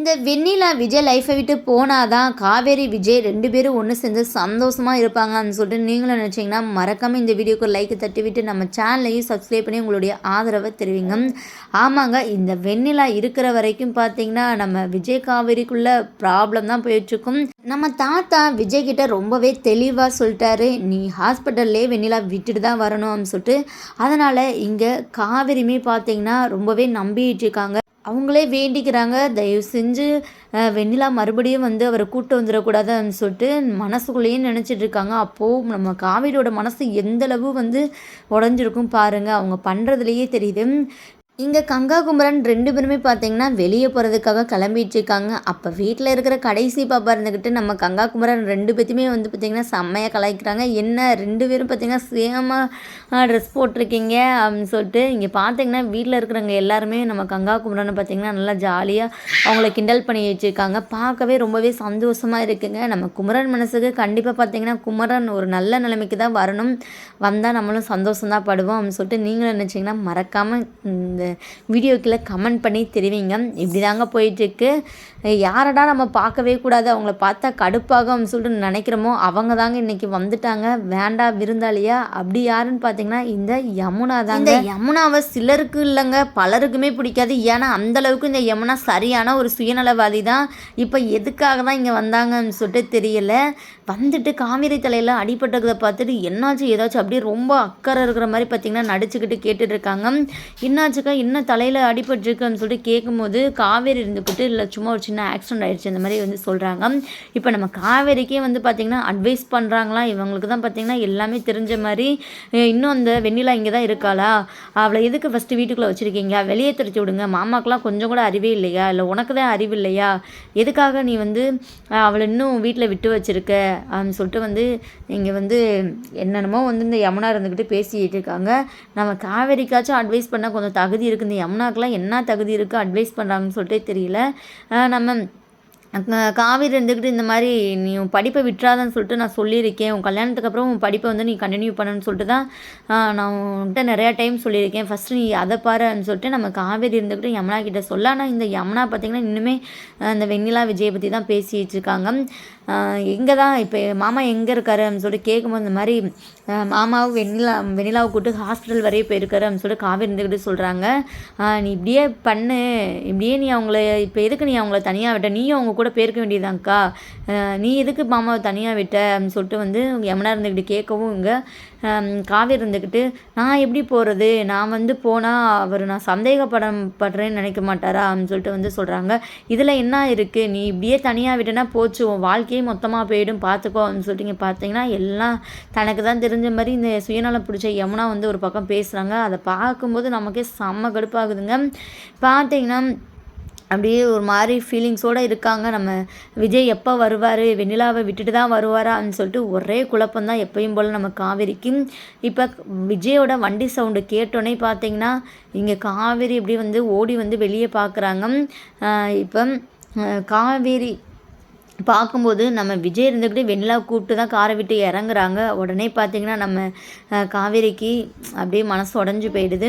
இந்த வெண்ணிலா விஜய் லைஃப்பை விட்டு போனாதான் காவேரி விஜய் ரெண்டு பேரும் ஒன்று சேர்ந்து சந்தோஷமாக இருப்பாங்கன்னு சொல்லிட்டு நீங்களும் நினச்சிங்கன்னா மறக்காமல் இந்த வீடியோக்கு லைக் தட்டி விட்டு நம்ம சேனலையும் சப்ஸ்கிரைப் பண்ணி உங்களுடைய ஆதரவை தெரிவிங்க. ஆமாங்க இந்த வெண்ணிலா இருக்கிற வரைக்கும் பார்த்தீங்கன்னா நம்ம விஜய் காவேரிக்குள்ள ப்ராப்ளம் தான் போயிட்டுருக்கும். நம்ம தாத்தா விஜய் கிட்ட ரொம்பவே தெளிவாக சொல்லிட்டாரு நீ ஹாஸ்பிட்டல்லே வெண்ணிலா விட்டுட்டு தான் வரணும்னு சொல்லிட்டு. அதனால் இங்கே காவேரியுமே பார்த்தீங்கன்னா ரொம்பவே நம்பிட்டு இருக்காங்க. அவங்களே வேண்டிக்கிறாங்க. தயவு செஞ்சு வெண்ணிலா மறுபடியும் வந்து அவரை கூட்டு வந்துடக்கூடாதுன்னு சொல்லிட்டு மனசுக்குள்ளேயே நினச்சிட்டு இருக்காங்க. அப்போது நம்ம காவேரியோட மனசு எந்தளவு வந்து உடஞ்சிருக்கும் பாருங்கள் அவங்க பண்ணுறதுலையே தெரியுது. இங்கே கங்கா குமரன் ரெண்டு பேருமே பார்த்தீங்கன்னா வெளியே போகிறதுக்காக கிளம்பிட்டு இருக்காங்க. அப்போ வீட்டில் இருக்கிற கடைசி பாப்பா இருந்துக்கிட்டு நம்ம கங்கா குமரன் ரெண்டு பேத்தையுமே வந்து பார்த்திங்கன்னா செம்மையாக கலாய்க்கிறாங்க. என்ன ரெண்டு பேரும் பார்த்திங்கன்னா சேமாக ட்ரெஸ் போட்டிருக்கீங்க அப்படின்னு சொல்லிட்டு இங்கே பார்த்தீங்கன்னா வீட்டில் இருக்கிறவங்க எல்லாருமே நம்ம கங்கா குமரனை பார்த்திங்கன்னா நல்லா ஜாலியாக அவங்கள கிண்டல் பண்ணி வச்சுருக்காங்க. பார்க்கவே ரொம்பவே சந்தோஷமாக இருக்குங்க. நம்ம குமரன் மனசுக்கு கண்டிப்பாக பார்த்தீங்கன்னா குமரன் ஒரு நல்ல நிலைமைக்கு தான் வரணும். வந்தால் நம்மளும் சந்தோஷம் தான் படுவோம் அப்படின்னு சொல்லிட்டு நீங்களும் நினச்சிங்கன்னா மறக்காமல் இந்த வீடியோக்கில் கமெண்ட் பண்ணி தெரிவிங்க. இப்படி தாங்க போயிட்டுருக்கு. யாரடா நம்ம பார்க்கவே கூடாது. அவங்கள பார்த்தா கடுப்பாகும் அப்படின்னு சொல்லிட்டு நினைக்கிறோமோ அவங்க தாங்க இன்றைக்கி வந்துட்டாங்க. வேண்டா விருந்தாளியா? அப்படி யாருன்னு பார்த்தீங்கன்னா இந்த யமுனா தாங்க. இந்த யமுனாவை சிலருக்கு இல்லைங்க. பலருக்குமே பிடிக்காது. ஏன்னா அந்த அளவுக்கு இந்த யமுனா சரியான ஒரு சுயநலவாதி தான் இப்போ எதுக்காக தான் இங்கே வந்தாங்கன்னு சொல்லிட்டு தெரியல. வந்துட்டு காவிரி தலையில் அடிபட்டதை பார்த்துட்டு என்னாச்சு? ஏதாச்சும் அப்படியே ரொம்ப அக்கறை இருக்கிற மாதிரி பார்த்தீங்கன்னா நடிச்சுக்கிட்டு கேட்டுட்ருக்காங்க என்னாச்சுக்கா? என்ன தலையில் அடிபட்டிருக்குன்னு சொல்லிட்டு கேட்கும்போது காவேரி இருந்துக்கிட்டு இல்லை சும்மா ஒரு சின்ன ஆக்சிடென்ட் ஆயிடுச்சு அந்த மாதிரி வந்து சொல்கிறாங்க இப்போ நம்ம காவேரிக்கே வந்து பார்த்திங்கன்னா அட்வைஸ் பண்ணுறாங்களா இவங்களுக்கு தான் பார்த்திங்கன்னா எல்லாமே தெரிஞ்ச மாதிரி இன்னும் அந்த வெண்ணிலா இங்கே தான் இருக்காளா? அவளை எதுக்கு ஃபஸ்ட்டு வீட்டுக்குள்ளே வச்சுருக்கீங்க? வெளியே திருத்தி விடுங்க. மாமாக்கெலாம் கொஞ்சம் கூட அறிவே இல்லையா? இல்லை உனக்கு தான் அறிவு இல்லையா? எதுக்காக நீ வந்து அவளை இன்னும் வீட்டில் விட்டு வச்சிருக்க? அப்படின்னு சொல்லிட்டு வந்து இங்கே வந்து என்னென்னமோ வந்து இந்த யமுனா இருந்துக்கிட்டு பேசிக்கிட்டு இருக்காங்க. நம்ம காவேரிக்காச்சும் அட்வைஸ் பண்ணால் கொஞ்சம் தகுதி இருக்குது. இந்த யமுனாக்கெலாம் என்ன தகுதி இருக்குது அட்வைஸ் பண்ணுறாங்கன்னு சொல்லிட்டே தெரியல. நம்ம காவேரி இருந்துக்கிட்டு இந்த மாதிரி நீ உன் படிப்பை விட்டுறாதன்னு சொல்லிட்டு நான் சொல்லியிருக்கேன். உன் கல்யாணத்துக்கு அப்புறம் உன் படிப்பை வந்து நீ கண்டினியூ பண்ணணும்னு சொல்லிட்டு தான் நான் உன்கிட்ட நிறையா டைம் சொல்லியிருக்கேன். ஃபஸ்ட்டு நீ அதை பாருன்னு சொல்லிட்டு நம்ம காவேரி இருந்துக்கிட்டு யமுனா கிட்டே சொல்ல. ஆனால் இந்த யமுனா பார்த்திங்கன்னா இன்னுமே இந்த வெண்ணிலா விஜயை பற்றி தான் பேசிகிட்டு இருக்காங்க. எங்கே தான் இப்போ மாமா எங்கே இருக்காரு? அப்படின்னு சொல்லிட்டு கேட்கும்போது இந்த மாதிரி மாமாவும் வெண்ணிலா வெண்ணிலாவை கூப்பிட்டு ஹாஸ்பிட்டல் வரையும் போயிருக்காரு அப்படின்னு சொல்லிட்டு காவேரி இருந்துக்கிட்டு சொல்கிறாங்க நீ இப்படியே பண்ணு. இப்படியே நீ அவங்கள இப்போ எதுக்கு நீ அவங்கள தனியாக விட்ட? நீயும் அவங்க கூட போயிருக்க வேண்டியதாங்க்கா நீ எதுக்கு மாமாவை தனியாக விட்ட? அப்படின்னு சொல்லிட்டு வந்து யமுனா இருந்துக்கிட்டு கேட்கவும் இங்கே காவேரி இருந்துக்கிட்டு நான் எப்படி போகிறது நான் வந்து போனால் அவர் நான் சந்தேகப்படம் படுறேன்னு நினைக்க மாட்டாரா? அப்படின்னு சொல்லிட்டு வந்து சொல்கிறாங்க இதில் என்ன இருக்குது நீ இப்படியே தனியாக விட்டனா போச்சு. உன் வாழ்க்கையே மொத்தமாக போயிடும். பார்த்துக்கோ அப்படின்னு சொல்லிட்டு இங்கே பார்த்தீங்கன்னா எல்லாம் தனக்கு தான் தெரிஞ்ச மாதிரி இந்த சுயநலம் பிடிச்ச யமுனா வந்து ஒரு பக்கம் பேசுகிறாங்க அதை பார்க்கும்போது நமக்கே செம்ம கடுப்பாகுதுங்க. பார்த்தீங்கன்னா அப்படியே ஒரு மாதிரி ஃபீலிங்ஸோடு இருக்காங்க. நம்ம விஜய் எப்போ வருவார்? வெண்ணிலாவை விட்டுட்டு தான் வருவாரான்னு சொல்லிட்டு ஒரே குழப்பம் தான் எப்பயும் போல் நம்ம காவேரிக்கு இப்போ விஜயோட வண்டி சவுண்டு கேட்டோன்னே பார்த்தீங்கன்னா இங்கே காவேரி இப்படி வந்து ஓடி வந்து வெளியே பார்க்குறாங்க இப்போ காவேரி பார்க்கும்போது நம்ம விஜய் இருந்துக்கிட்டு வெண்ணிலா கூப்பிட்டு தான் காரை விட்டு இறங்குறாங்க. உடனே பார்த்தீங்கன்னா நம்ம காவேரிக்கு அப்படியே மனசு உடஞ்சி போயிடுது.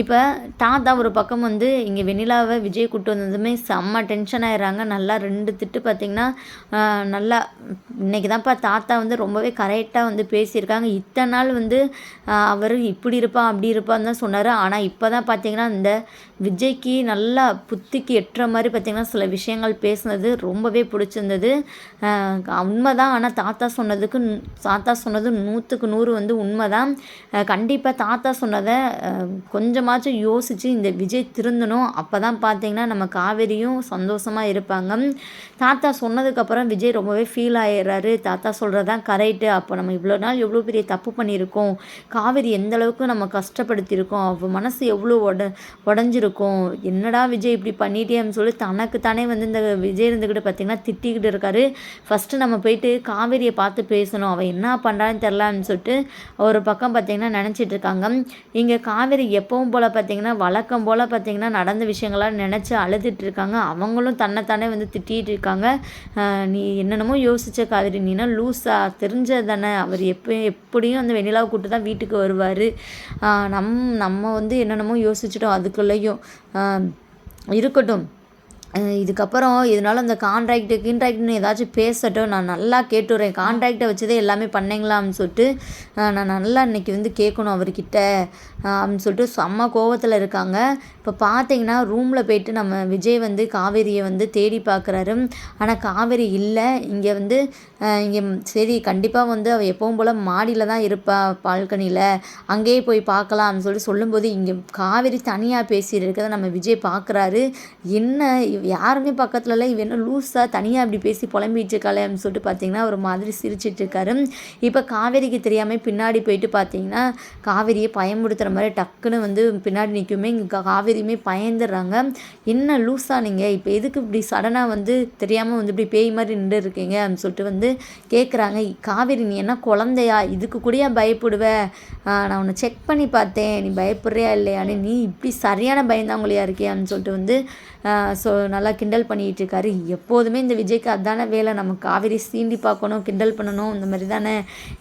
இப்போ தாத்தா ஒரு பக்கம் வந்து இங்கே வெண்ணிலாவை விஜய் கூப்பிட்டு வந்ததுமே செம்ம டென்ஷன் ஆயிடுறாங்க. நல்லா ரெண்டு திட்டு பார்த்தீங்கன்னா நல்லா இன்றைக்கி தான்ப்பா தாத்தா வந்து ரொம்பவே கரெக்டாக வந்து பேசியிருக்காங்க. இத்தனை நாள் வந்து அவர் இப்படி இருப்பான் அப்படி இருப்பான்னு தான் சொன்னார். ஆனால் இப்போ தான் பார்த்தீங்கன்னா இந்த விஜய்க்கு நல்லா புத்திக்கு எட்டுற மாதிரி பார்த்திங்கன்னா சில விஷயங்கள் பேசுனது ரொம்பவே பிடிச்சிருந்தது. உண்மை தான் ஆனால் தாத்தா சொன்னதுக்கு தாத்தா சொன்னது நூற்றுக்கு நூறு வந்து உண்மை தான் கண்டிப்பாக தாத்தா சொன்னதை கொஞ்சமாச்சும் யோசித்து இந்த விஜய் திருந்தணும். அப்போ தான் பார்த்தீங்கன்னா நம்ம காவேரியும் சந்தோஷமாக இருப்பாங்க. தாத்தா சொன்னதுக்கப்புறம் விஜய் ரொம்பவே ஃபீல் ஆயிடுறாரு. தாத்தா சொல்கிறது தான் கரெக்டு அப்போ நம்ம இவ்வளோ நாள் எவ்வளோ பெரிய தப்பு பண்ணியிருக்கோம். காவேரி எந்த அளவுக்கு நம்ம கஷ்டப்படுத்தியிருக்கோம். அவள் மனசு எவ்வளோ உட உடஞ்சிருக்கும். என்னடா விஜய் இப்படி பண்ணிட்டேன்னு சொல்லி தனக்கு தானே வந்து இந்த விஜய் இருந்துக்கிட்டு பார்த்தீங்கன்னா திட்டிக்கிட்டு இருக்காரு ஃபஸ்ட்டு நம்ம போயிட்டு காவேரியை பார்த்து பேசணும். அவள் என்ன பண்ணுறான்னு தெரிலான்னு சொல்லிட்டு ஒரு பக்கம் பார்த்திங்கன்னா நினச்சிட்டு இருக்காங்க. இங்கே காவேரி எப்பவும் போல் பார்த்தீங்கன்னா வழக்கம் போல் பார்த்திங்கன்னா நடந்த விஷயங்களாம் நினச்சி அழுதுட்டு இருக்காங்க. அவங்களும் தன்னைத்தானே வந்து திட்டிகிட்டு இருக்காங்க. நீ என்னென்னமோ யோசிச்ச காவேரி. நீனா லூஸா தெரிஞ்சது தானே அவர் எப்போ எப்படியும் அந்த வெண்ணிலாவை கூட்டு தான் வீட்டுக்கு வருவார். நம் நம்ம வந்து என்னென்னமோ யோசிச்சிட்டோம். அதுக்குள்ளேயும் இருக்கட்டும். இதுக்கப்புறம் இதனால அந்த கான்ட்ராக்டு கீன்ட்ராக்ட்னு ஏதாச்சும் பேசட்டும். நான் நல்லா கேட்டுறேன். கான்ட்ராக்டை வச்சதே எல்லாமே பண்ணீங்களான்னு சொல்லிட்டு நான் நல்லா இன்னைக்கு வந்து கேட்கணும் அவர்கிட்ட அப்படின்னு சொல்லிட்டு செம்ம கோவத்தில் இருக்காங்க. இப்போ பார்த்தீங்கன்னா ரூமில் போயிட்டு நம்ம விஜய் வந்து காவேரியை வந்து தேடி பார்க்குறாரு ஆனால் காவேரி இல்லை. இங்கே வந்து இங்கே சரி கண்டிப்பாக வந்து அவள் எப்பவும் போல் மாடியில் தான் இருப்பா பால்கனியில். அங்கேயே போய் பார்க்கலாம் அப்படின்னு சொல்லிட்டு சொல்லும்போது இங்கே காவேரி தனியாக பேசிட்டு இருக்கிறத நம்ம விஜய் பார்க்குறாரு என்ன இவ யாருமே பக்கத்துலலாம் இவ என்ன லூஸாக தனியாக இப்படி பேசி புலம்பிட்டு இருக்காளே அப்படின்னு சொல்லிட்டு பார்த்தீங்கன்னா ஒரு மாதிரி சிரிச்சிட்டு இருக்காரு இப்போ காவேரிக்கு தெரியாமல் பின்னாடி போயிட்டு பார்த்தீங்கன்னா காவேரியை பயமுடுத்துகிற மாதிரி டக்குன்னு வந்து பின்னாடி நிற்குமே இங்கே காவேரியுமே பயந்துடுறாங்க. என்ன லூஸாக நீங்கள் இப்போ எதுக்கு இப்படி சடனாக வந்து தெரியாமல் வந்து இப்படி பேய் மாதிரி நின்று இருக்கீங்க அப்படின்னு சொல்லிட்டு வந்து கேட்குறாங்க காவேரி நீ என்ன குழந்தையா? இதுக்கு கூடயா பயப்படுவ? நான் உன்னை செக் பண்ணி பார்த்தேன். நீ பயப்படுறியா இல்லையான்னு நீ இப்படி சரியான பயந்தாங்களையா இருக்கியான்னு சொல்லிட்டு வந்து ஸோ நல்லா கிண்டல் பண்ணிகிட்டு இருக்காரு எப்போதுமே இந்த விஜய்க்கு அதான வேலை. நம்ம காவேரி சீண்டி பார்க்கணும் கிண்டல் பண்ணணும் இந்த மாதிரி தானே.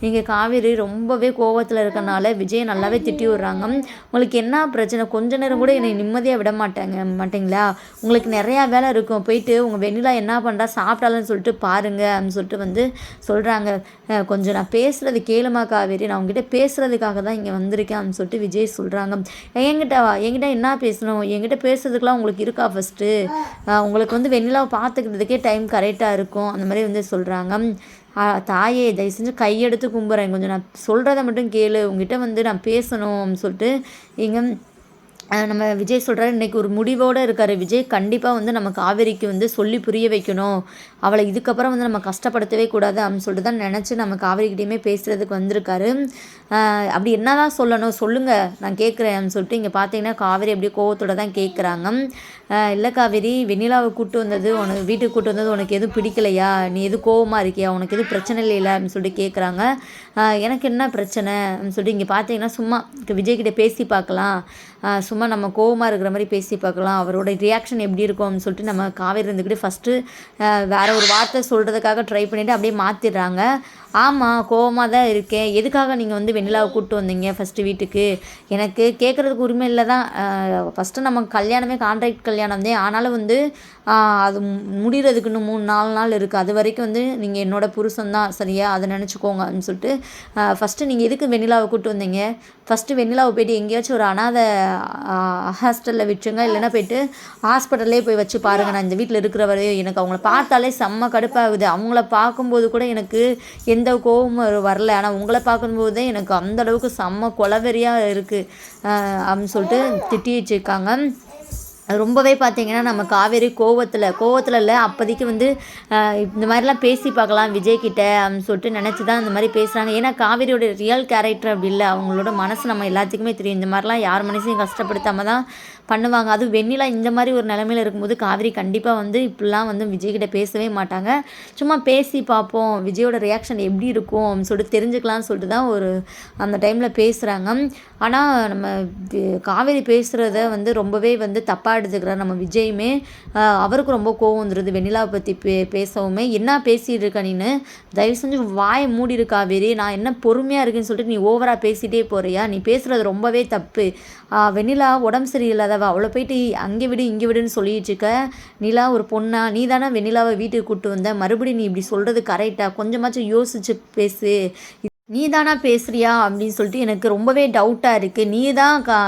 இங்கே காவேரி ரொம்பவே கோவத்தில் இருக்கனால விஜயை நல்லாவே திட்டி விடுறாங்க. உங்களுக்கு என்ன பிரச்சனை? கொஞ்ச நேரம் கூட என்னை நிம்மதியாக விட மாட்டாங்க மாட்டிங்களா? உங்களுக்கு நிறையா வேலை இருக்கும். போயிட்டு உங்கள் வெண்ணிலா என்ன பண்ணுறா சாப்பிட்டாலன்னு சொல்லிட்டு பாருங்க அப்படின்னு சொல்லிட்டு வந்து சொல்கிறாங்க கொஞ்சம் நான் பேசுகிறது கேளுமா காவேரி? நான் உங்ககிட்ட பேசுகிறதுக்காக தான் இங்கே வந்திருக்கேன் அப்படின்னு சொல்லிட்டு விஜய் சொல்கிறாங்க என்கிட்ட வா என்கிட்ட என்ன பேசணும்? என்கிட்ட பேசுறதுக்கெலாம் உங்களுக்கு இருக்கா ஃபஸ்ட்டு உங்களுக்கு வந்து வெண்ணிலாவை பார்த்துக்கிறதுக்கே டைம் கரெக்டாக இருக்கும். அந்த மாதிரி வந்து சொல்கிறாங்க தாயே தயவு செஞ்சு கையெடுத்து கும்புறேன். கொஞ்சம் நான் சொல்கிறத மட்டும் கேளு. உங்ககிட்ட வந்து நான் பேசணும் அப்படின்னு சொல்லிட்டு இங்கே நம்ம விஜய் சொல்கிறாரு இன்னைக்கு ஒரு முடிவோடு இருக்கார். விஜய் கண்டிப்பாக வந்து நம்ம காவேரிக்கு வந்து சொல்லி புரிய வைக்கணும். அவளை இதுக்கப்புறம் வந்து நம்ம கஷ்டப்படுத்தவே கூடாது அப்படின்னு சொல்லிட்டு தான் நினச்சி நம்ம காவேரிக்கிட்டேயுமே பேசுகிறதுக்கு வந்திருக்காரு. அப்படி அப்படி என்னதான் சொல்லணும்? சொல்லுங்கள் நான் கேட்குறேன் அப்படின்னு சொல்லிட்டு இங்கே பார்த்தீங்கன்னா காவேரி அப்படியே கோவத்தோட தான் கேட்குறாங்க இல்லை காவேரி வெண்ணிலாவை கூட்டு வந்தது உனக்கு வீட்டுக்கு கூட்டு வந்தது உனக்கு எதுவும் பிடிக்கலையா? நீ எதுவும் கோவமாக இருக்கியா? உனக்கு எதுவும் பிரச்சனை இல்லையில அப்படின்னு சொல்லிட்டு கேட்குறாங்க எனக்கு என்ன பிரச்சனை? அப்படின்னு சொல்லிட்டு இங்கே பார்த்தீங்கன்னா சும்மா விஜய்கிட்ட பேசி பார்க்கலாம் சும்மா நம்ம கோவமாக இருக்கிற மாதிரி பேசி பார்க்கலாம் அவரோட ரியாக்ஷன் எப்படி இருக்கும்னு சொல்லிட்டு நம்ம காவேரி இருந்துக்கிட்டு ஃபஸ்ட்டு வேறு ஒரு வார்த்தை சொல்கிறதுக்காக ட்ரை பண்ணிவிட்டு அப்படியே மாற்றிடுறாங்க ஆமாம் கோவமாக தான் இருக்கேன். எதுக்காக நீங்கள் வந்து வெண்ணிலாவை கூப்பிட்டு வந்தீங்க ஃபஸ்ட்டு வீட்டுக்கு? எனக்கு கேட்குறதுக்கு உரிமை இல்லை தான் ஃபஸ்ட்டு நம்ம கல்யாணமே கான்ட்ராக்ட் கல்யாணம் தான் ஆனாலும் வந்து அது முடிகிறதுக்கு இன்னும் மூணு நாலு நாள் இருக்குது அது வரைக்கும் வந்து நீங்கள் என்னோட புருஷன் தான் சரியா? அதை நினச்சிக்கோங்க அப்படின்னு சொல்லிட்டு ஃபஸ்ட்டு நீங்கள் எதுக்கு வெண்ணிலாவை கூப்பிட்டு வந்தீங்க? ஃபஸ்ட்டு வெண்ணிலாவை போயிட்டு எங்கேயாச்சும் ஒரு அனாதை ஹாஸ்டலில் விட்டுருங்க. இல்லைன்னா போயிட்டு ஹாஸ்பிட்டல்லே போய் வச்சு பாருங்க. நான் இந்த வீட்டில் இருக்கிற வரையும் எனக்கு அவங்கள பார்த்தாலே செம்ம கடுப்பாகுது. அவங்கள பார்க்கும்போது கூட எனக்கு எந்த கோவமும் கோபமும் வரல. ஆனால் உங்களை பார்க்கும்போது எனக்கு அந்த அளவுக்கு செம்ம கொலவெறியாக இருக்குது அப்படின்னு சொல்லிட்டு திட்டி வச்சுருக்காங்க ரொம்பவே பார்த்தீங்கன்னா நம்ம காவேரி கோவத்தில் கோவத்தில் இல்லை அப்போதைக்கு வந்து இந்த மாதிரிலாம் பேசி பார்க்கலாம் விஜய்கிட்ட அப்படின்னு சொல்லிட்டு நினச்சி தான் இந்த மாதிரி பேசுகிறாங்க ஏன்னா காவேரியோட ரியல் கேரக்டர் அப்படி இல்லை. அவங்களோட மனசு நம்ம எல்லாத்துக்குமே தெரியும். இந்த மாதிரிலாம் யார் மனசையும் கஷ்டப்படுத்தாம தான் பண்ணுவாங்க. அதுவும் வெண்ணிலா இந்த மாதிரி ஒரு நிலமையில இருக்கும்போது காவேரி கண்டிப்பாக வந்து இப்படிலாம் வந்து விஜய்கிட்ட பேசவே மாட்டாங்க. சும்மா பேசி பார்ப்போம். விஜயோட ரியாக்ஷன் எப்படி இருக்கும் அப்படின்னு சொல்லிட்டு தெரிஞ்சுக்கலாம்னு சொல்லிட்டு தான் ஒரு அந்த டைமில் பேசுகிறாங்க ஆனால் நம்ம காவேரி பேசுகிறத வந்து ரொம்பவே வந்து தப்பாக எடுத்துக்கிறார் நம்ம விஜயுமே. அவருக்கு ரொம்ப கோவம் வந்துடுது வெண்ணிலாவை பற்றி பே பேசவுமே. என்ன பேசிகிட்டு இருக்க நீனு? தயவு செஞ்சு வாயை மூடி இருக்கா வெறி நான் என்ன பொறுமையாக இருக்குன்னு சொல்லிட்டு நீ ஓவராக பேசிகிட்டே போகிறியா நீ பேசுகிறது ரொம்பவே தப்பு. வெண்ணிலா உடம்பு சரியில்லாத சரியில்லாதவ அவளை போயிட்டு அங்கே விடு இங்கே விடுன்னு சொல்லிட்டு இருக்க. நிலா ஒரு பொண்ணா நீ தானே வெண்ணிலாவை வீட்டுக்கு கூட்டு வந்த? மறுபடியும் நீ இப்படி சொல்கிறது கரெக்டாக கொஞ்சமாச்சும் யோசிச்சு பேசு. நீ தானா பேசுறியா? அப்படின்னு சொல்லிட்டு எனக்கு ரொம்பவே டவுட்டாக இருக்குது நீ தான் கா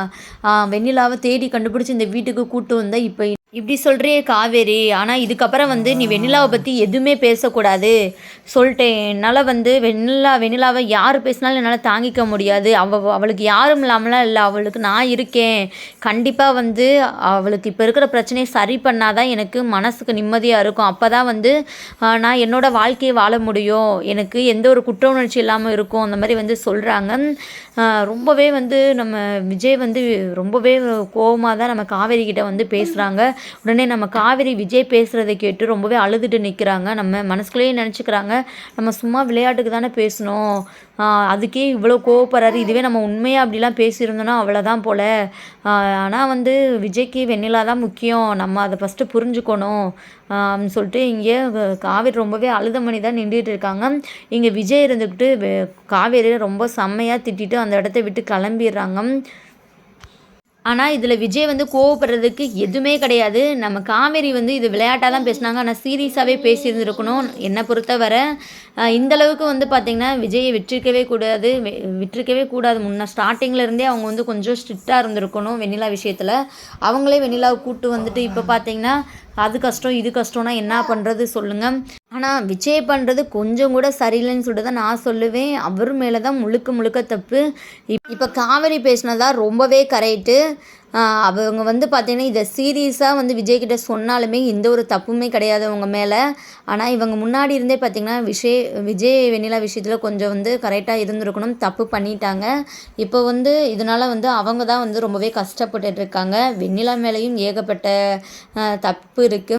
வெண்ணிலாவை தேடி கண்டுபிடிச்சி இந்த வீட்டுக்கு கூட்டு வந்த? இப்போ இப்படி சொல்கிறியே காவேரி ஆனால் இதுக்கப்புறம் வந்து நீ வெண்ணிலாவை பற்றி எதுவுமே பேசக்கூடாது. சொல்லிட்டேன். என்னால் வந்து வெண்ணிலா வெண்ணிலாவை யார் பேசினாலும் என்னால் தாங்கிக்க முடியாது. அவ அவளுக்கு யாரும் இல்லாமலாம் இல்லை. அவளுக்கு நான் இருக்கேன். கண்டிப்பாக வந்து அவளுக்கு இப்போ இருக்கிற பிரச்சனையை சரி பண்ணாதான் எனக்கு மனசுக்கு நிம்மதியாக இருக்கும். அப்போ தான் வந்து நான் என்னோடய வாழ்க்கையை வாழ முடியும். எனக்கு எந்த ஒரு குற்ற உணர்ச்சி இல்லாமல் இருக்கும். அந்த மாதிரி வந்து சொல்கிறாங்க ரொம்பவே வந்து நம்ம விஜய் வந்து ரொம்பவே கோவமாக தான் நம்ம காவேரி கிட்ட வந்து பேசுகிறாங்க உடனே நம்ம காவேரி விஜய் பேசுகிறத கேட்டு ரொம்பவே அழுதுட்டு நிற்கிறாங்க நம்ம மனசுக்குள்ளேயே நினச்சிக்கிறாங்க. நம்ம சும்மா விளையாட்டுக்கு தானே பேசணும். அதுக்கே இவ்வளோ கோவப்படுறாரு. இதுவே நம்ம உண்மையாக அப்படிலாம் பேசியிருந்தோன்னா அவ்வளோதான் போல். ஆனால் வந்து விஜய்க்கு வெண்ணிலா தான் முக்கியம். நம்ம அதை ஃபஸ்ட்டு புரிஞ்சுக்கணும். அப்படின்னு சொல்லிட்டு இங்கே காவேரி ரொம்பவே அழுத மணி தான் நின்றுட்டு இருக்காங்க. இங்கே விஜய் இருந்துக்கிட்டு வெ- காவேரியை ரொம்ப செம்மையாக திட்டிட்டு அந்த இடத்த விட்டு கிளம்பிடுறாங்க. ஆனால் இதில் விஜய் வந்து கோவப்படுறதுக்கு எதுவுமே கிடையாது. நம்ம காவேரி வந்து இது விளையாட்டாக தான் பேசினாங்க. ஆனால் சீரியஸாகவே பேசியிருந்துருக்கணும். என்னை பொறுத்தவரை இந்தளவுக்கு இந்த அளவுக்கு வந்து பார்த்திங்கன்னா விஜயை விட்டிருக்கவே கூடாது. விட்டிருக்கவே கூடாது. முன்ன ஸ்டார்டிங்லேருந்தே அவங்க வந்து கொஞ்சம் ஸ்ட்ரிக்டாக இருந்திருக்கணும் வெண்ணிலா விஷயத்தில். அவங்களே வெண்ணிலாவை கூப்பிட்டு வந்துட்டு இப்போ பார்த்தீங்கன்னா அது கஷ்டம் இது கஷ்டம்னா என்ன பண்ணுறது சொல்லுங்கள் ஆனால் விஜய் பண்ணுறது கொஞ்சம் கூட சரியில்லைன்னு சொல்லிட்டு தான் நான் சொல்லுவேன். அவர் மேலே தான் முழுக்க முழுக்க தப்பு. இப் இப்போ காவேரி பேசினதான் ரொம்பவே கரெக்டு அவங்க வந்து பார்த்தீங்கன்னா இதை சீரியஸாக வந்து விஜய்கிட்ட சொன்னாலுமே எந்த ஒரு தப்புமே கிடையாது அவங்க மேலே. ஆனால் இவங்க முன்னாடி இருந்தே பார்த்தீங்கன்னா விஷய் விஜய் வெண்ணிலா விஷயத்தில் கொஞ்சம் வந்து கரெக்டாக இருந்திருக்கணும் தப்பு பண்ணிட்டாங்க. இப்போ வந்து இதனால் வந்து அவங்க தான் வந்து ரொம்பவே கஷ்டப்பட்டுட்டு இருக்காங்க. வெண்ணிலா மேலேயும் ஏகப்பட்ட தப்பு இருக்குது